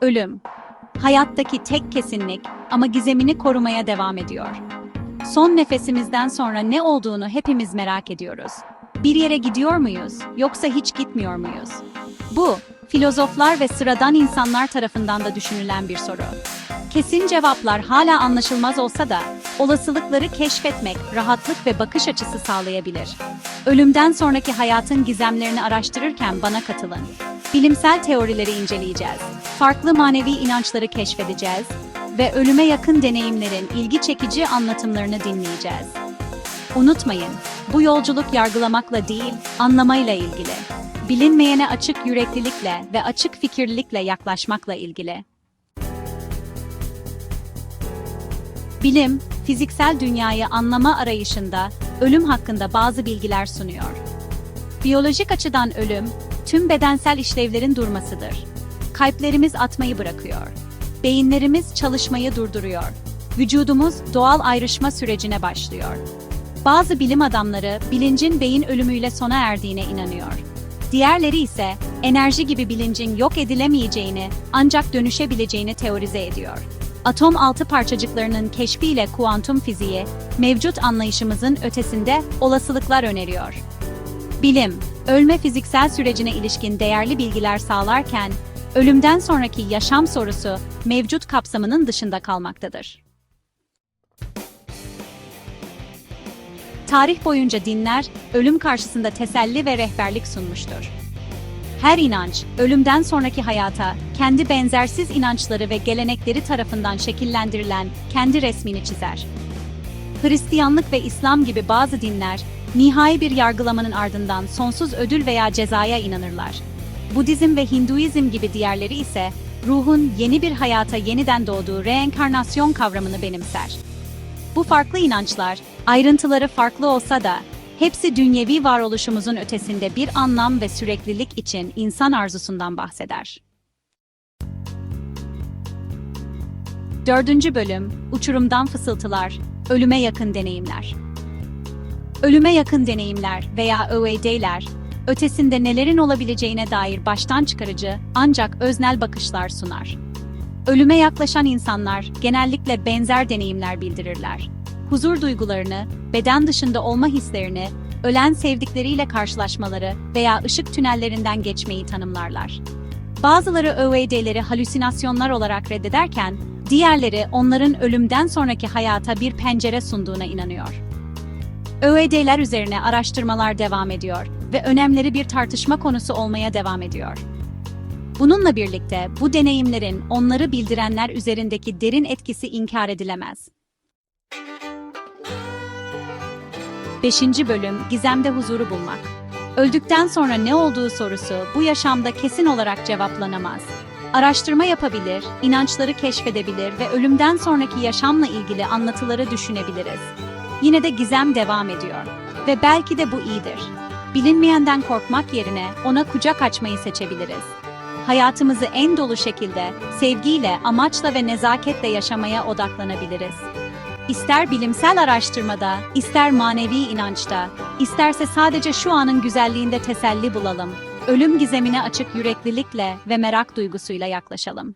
Ölüm. Hayattaki tek kesinlik ama gizemini korumaya devam ediyor. Son nefesimizden sonra ne olduğunu hepimiz merak ediyoruz. Bir yere gidiyor muyuz yoksa hiç gitmiyor muyuz? Bu, filozoflar ve sıradan insanlar tarafından da düşünülen bir soru. Kesin cevaplar hala anlaşılmaz olsa da olasılıkları keşfetmek rahatlık ve bakış açısı sağlayabilir. Ölümden sonraki hayatın gizemlerini araştırırken bana katılın. Bilimsel teorileri inceleyeceğiz. Farklı manevi inançları keşfedeceğiz ve ölüme yakın deneyimlerin ilgi çekici anlatımlarını dinleyeceğiz. Unutmayın, bu yolculuk yargılamakla değil, anlamayla ilgili. Bilinmeyene açık yüreklilikle ve açık fikirlilikle yaklaşmakla ilgili. Bilim, fiziksel dünyayı anlama arayışında ölüm hakkında bazı bilgiler sunuyor. Biyolojik açıdan ölüm, tüm bedensel işlevlerin durmasıdır. Kalplerimiz atmayı bırakıyor. Beyinlerimiz çalışmayı durduruyor. Vücudumuz doğal ayrışma sürecine başlıyor. Bazı bilim adamları bilincin beyin ölümüyle sona erdiğine inanıyor. Diğerleri ise enerji gibi bilincin yok edilemeyeceğini, ancak dönüşebileceğini teorize ediyor. Atom altı parçacıklarının keşfiyle kuantum fiziği, mevcut anlayışımızın ötesinde olasılıklar öneriyor. Bilim, ölme fiziksel sürecine ilişkin değerli bilgiler sağlarken, ölümden sonraki yaşam sorusu mevcut kapsamının dışında kalmaktadır. Tarih boyunca dinler, ölüm karşısında teselli ve rehberlik sunmuştur. Her inanç, ölümden sonraki hayata, kendi benzersiz inançları ve gelenekleri tarafından şekillendirilen kendi resmini çizer. Hristiyanlık ve İslam gibi bazı dinler, nihai bir yargılamanın ardından sonsuz ödül veya cezaya inanırlar. Budizm ve Hinduizm gibi diğerleri ise, ruhun yeni bir hayata yeniden doğduğu reenkarnasyon kavramını benimser. Bu farklı inançlar, ayrıntıları farklı olsa da, hepsi dünyevi varoluşumuzun ötesinde bir anlam ve süreklilik için insan arzusundan bahseder. Dördüncü bölüm, Uçurumdan Fısıltılar, Ölüme Yakın Deneyimler. Ölüme yakın deneyimler veya ÖED'ler, ötesinde nelerin olabileceğine dair baştan çıkarıcı ancak öznel bakışlar sunar. Ölüme yaklaşan insanlar genellikle benzer deneyimler bildirirler. Huzur duygularını, beden dışında olma hislerini, ölen sevdikleriyle karşılaşmaları veya ışık tünellerinden geçmeyi tanımlarlar. Bazıları ÖED'leri halüsinasyonlar olarak reddederken, diğerleri onların ölümden sonraki hayata bir pencere sunduğuna inanıyor. ÖED'ler üzerine araştırmalar devam ediyor ve önemleri bir tartışma konusu olmaya devam ediyor. Bununla birlikte bu deneyimlerin onları bildirenler üzerindeki derin etkisi inkar edilemez. 5. bölüm Gizemde huzuru bulmak. Öldükten sonra ne olduğu sorusu bu yaşamda kesin olarak cevaplanamaz. Araştırma yapabilir, inançları keşfedebilir ve ölümden sonraki yaşamla ilgili anlatıları düşünebiliriz. Yine de gizem devam ediyor ve belki de bu iyidir. Bilinmeyenden korkmak yerine ona kucak açmayı seçebiliriz. Hayatımızı en dolu şekilde, sevgiyle, amaçla ve nezaketle yaşamaya odaklanabiliriz. İster bilimsel araştırmada, ister manevi inançta, isterse sadece şu anın güzelliğinde teselli bulalım. Ölüm gizemine açık yüreklilikle ve merak duygusuyla yaklaşalım.